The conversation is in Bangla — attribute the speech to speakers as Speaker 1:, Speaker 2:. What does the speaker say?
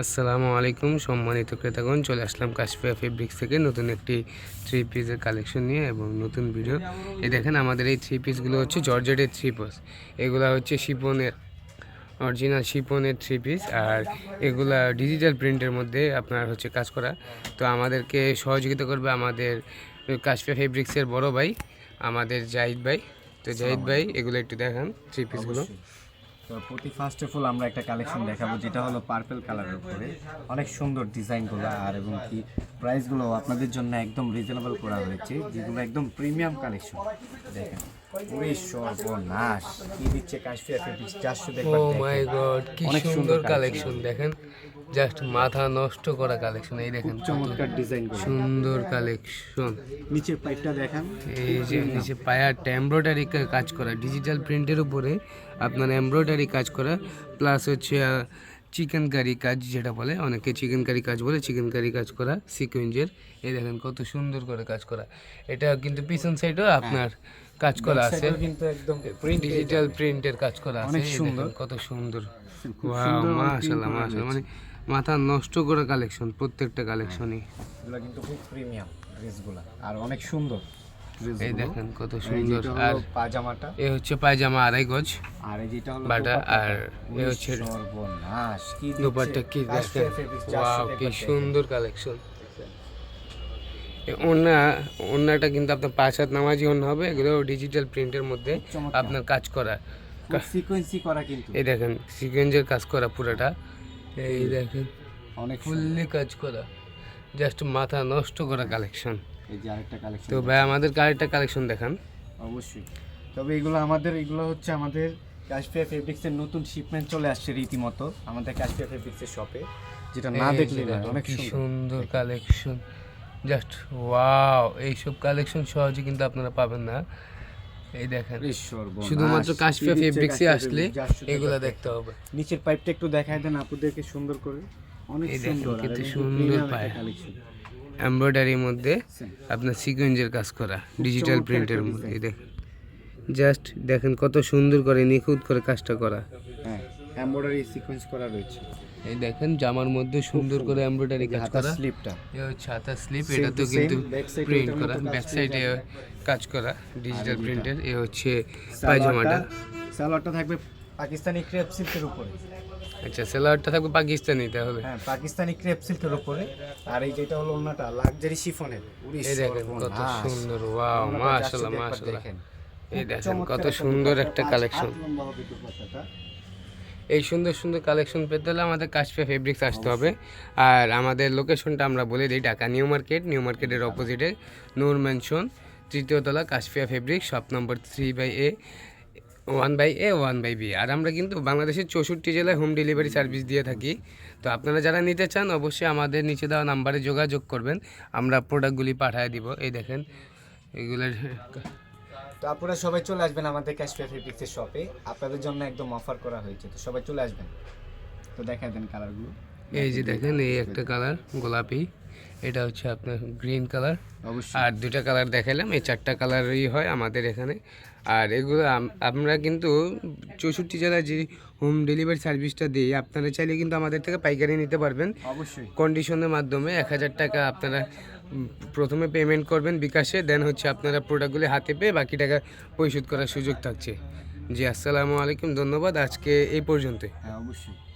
Speaker 1: আসসালামু আলাইকুম সম্মানিত ক্রেতাগণ, চলে আসলাম কাশফিয়া ফেব্রিক্স থেকে নতুন একটি থ্রি পিসের কালেকশন নিয়ে এবং নতুন ভিডিও এই দেখেন আমাদের এই থ্রি পিসগুলো হচ্ছে জর্জেটের থ্রি পিস এগুলো হচ্ছে শিপনের অরিজিনাল শিপনের থ্রি পিস আর এগুলা ডিজিটাল প্রিন্টের মধ্যে আপনার হচ্ছে কাজ করা। তো আমাদেরকে সহযোগিতা করবে আমাদের কাশফিয়া ফেব্রিক্সের বড় ভাই, আমাদের জাহিদ ভাই। তো জাহিদ ভাই, এগুলো একটু দেখান থ্রি পিসগুলো
Speaker 2: তো প্রতি ফার্স্ট অফ অল আমরা একটা কালেকশন দেখাবো যেটা হলো পার্পল কালারের উপরে। অনেক সুন্দর ডিজাইনগুলো আর এবং কি প্রাইসগুলো আপনাদের জন্য একদম রিজনেবল করা হয়েছে যেগুলো একদম প্রিমিয়াম কালেকশন দেখেন ওরে সর্বনাশ। কি দিচ্ছে কাশ্মীর ফেব্রিক্স চারশো দেখবেন
Speaker 1: কি
Speaker 2: অনেক সুন্দর
Speaker 1: কালেকশন দেখেন। জাস্ট মাথা নষ্ট করা কালেকশন এই দেখেন
Speaker 2: চমৎকার ডিজাইন
Speaker 1: সুন্দর কালেকশন
Speaker 2: নিচের পাইপটা দেখান।
Speaker 1: এই যে নিচে পায়ারটা এমব্রয়ডারি কাজ করা ডিজিটাল প্রিন্টের উপরে আপনার এমব্রয়ডারি কাজ করা প্লাস হচ্ছে চিকেন কারি কাজ যেটা বলে অনেকে চিকেন কারি কাজ বলে চিকেন কারি কাজ করা সিকুয়েন্সের এই দেখেন কত সুন্দর করে কাজ করা। এটা কিন্তু পিছন সাইডও আপনার কাজ করা আছে।
Speaker 2: কিন্তু একদম প্রিন্ট
Speaker 1: ডিজিটাল প্রিন্টের কাজ করা আছে
Speaker 2: অনেক সুন্দর।
Speaker 1: কত সুন্দর।
Speaker 2: খুব সুন্দর মানে
Speaker 1: মাশাআল্লাহ মাশাআল্লাহ। মানে মাথা নষ্ট করা কালেকশন প্রত্যেকটা কালেকশনই
Speaker 2: এগুলো কিন্তু খুব প্রিমিয়াম ড্রেসগুলো আর অনেক সুন্দর।
Speaker 1: এই দেখেন কত সুন্দর। আর
Speaker 2: হলো পাজামাটা
Speaker 1: এ হচ্ছে পায়জামা আড়াই গজ।
Speaker 2: আর এই যেটা হলো
Speaker 1: বাটা আর এ
Speaker 2: ওরে
Speaker 1: হচ্ছে
Speaker 2: সর্বনাশ কি?
Speaker 1: কি দেখেন? ওয়াও কি সুন্দর কালেকশন ওনা ওনাটা কিন্তু আপনার পাঁচ হাত নামাজি ওনা হবে এগুলো ডিজিটাল প্রিন্টের মধ্যে আপনার কাজ করা।
Speaker 2: সিকোয়েন্সি করা কিন্তু।
Speaker 1: এই দেখেন সিকোয়েন্সের কাজ করা পুরোটা। এই দেখেন
Speaker 2: অনেক
Speaker 1: ফুললি কাজ করা। জাস্ট মাথা নষ্ট করা কালেকশন
Speaker 2: এই যে আরেকটা কালেকশন
Speaker 1: তো ভাই আমাদের আরেকটা কালেকশন দেখান।
Speaker 2: অবশ্যই। তবে এগুলো আমাদের এগুলো হচ্ছে আমাদের কাশফিয়া ফেব্রিক্সের নতুন শিপমেন্ট চলে আসছে রীতিমতো। আমাদের কাশফিয়া ফেব্রিক্সের শপে যেটা না দেখলে অনেক সুন্দর।
Speaker 1: সুন্দর কালেকশন জাস্ট ওয়াও এইসব কালেকশন সহজে কিন্তু আপনারা পাবেন না। এই দেখেন। শুধুমাত্র কাশফিয়া ফেব্রিক্সে আসলে এগুলা দেখতে হবে।
Speaker 2: নিচের পাইপটা একটু দেখায় দেন আপুদেরকে সুন্দর করে। অনেক সুন্দর একদম
Speaker 1: সুন্দর পায়। এমব্রয়ডারির মধ্যে আপনার সিকোয়েন্সের কাজ করা ডিজিটাল প্রিন্টের মধ্যে এই দেখেন। জাস্ট দেখেন কত সুন্দর করে নিখুঁত করে কাজটা করা।
Speaker 2: হ্যাঁ এমব্রয়ডারি সিকোয়েন্স করা রয়েছে।
Speaker 1: এই দেখেন জামার মধ্যে সুন্দর করে এমব্রয়ডারি কাজ করা।
Speaker 2: স্লিপটা
Speaker 1: এ হচ্ছে হাতার স্লিপ এটা তো কিন্তু প্রিন্ট করা। ব্যাক সাইডে কাজ করা ডিজিটাল প্রিন্টের এ হচ্ছে পায়জামাটা।
Speaker 2: সালোয়ারটা থাকবে পাকিস্তানি ক্রেপ সিল্কের উপরে।
Speaker 1: আচ্ছা সেলারটা থাকবে পাকিস্তানি তাহলে।
Speaker 2: হ্যাঁ পাকিস্তানি ক্রেপ সিল্কের উপরে। আর এই যেটা হলো ওন্নাটা লাক্সারি শিফনের
Speaker 1: এই দেখেন কত সুন্দর। ওয়াও মাশাআল্লাহ মাশাআল্লাহ। এই দেখেন কত সুন্দর একটা কালেকশন এই সুন্দর সুন্দর কালেকশন পেতে হলে আমাদের কাশফিয়া ফেব্রিক্স আসতে হবে। আর আমাদের লোকেশনটা আমরা বলে দিই ঢাকা নিউ মার্কেট। নিউ মার্কেটের অপোজিটে নূর ম্যানশন তৃতীয় তলা Kashfia fabrics shop number three by A one by A one by B আর আমরা কিন্তু বাংলাদেশের চৌষট্টি জেলায় হোম ডেলিভারি সার্ভিস দিয়ে থাকি। তো আপনারা যারা নিতে চান অবশ্যই আমাদের নিচে দেওয়া নাম্বারে যোগাযোগ করবেন। আমরা প্রোডাক্টগুলি পাঠিয়ে দিব। এই দেখেন, এগুলোর
Speaker 2: তো আপনারা সবাই চলে আসবেন আমাদের কাশফিয়া ফেব্রিক্সের শপে আপনাদের জন্য একদম অফার করা হয়েছে। তো সবাই চলে আসবেন। তো দেখা দেন কালারগুলো
Speaker 1: এই যে দেখেন এই একটা কালার গোলাপি। এটা হচ্ছে আপনার গ্রিন কালার
Speaker 2: অবশ্যই।
Speaker 1: আর দুটা কালার দেখালাম এই চারটা কালারই হয় আমাদের এখানে। আর এগুলো আমরা কিন্তু চৌষট্টি জেলায় যে হোম ডেলিভারি সার্ভিসটা দিই আপনারা চাইলে কিন্তু আমাদের থেকে পাইকারি নিতে পারবেন।
Speaker 2: অবশ্যই।
Speaker 1: কন্ডিশনের মাধ্যমে এক হাজার টাকা আপনারা প্রথমে পেমেন্ট করবেন বিকাশে দেন হচ্ছে আপনারা প্রোডাক্টগুলি হাতে পেয়ে বাকি টাকা পরিশোধ করার সুযোগ থাকছে। জি, আসসালামু আলাইকুম, ধন্যবাদ। আজকে এই পর্যন্তই।
Speaker 2: হ্যাঁ অবশ্যই।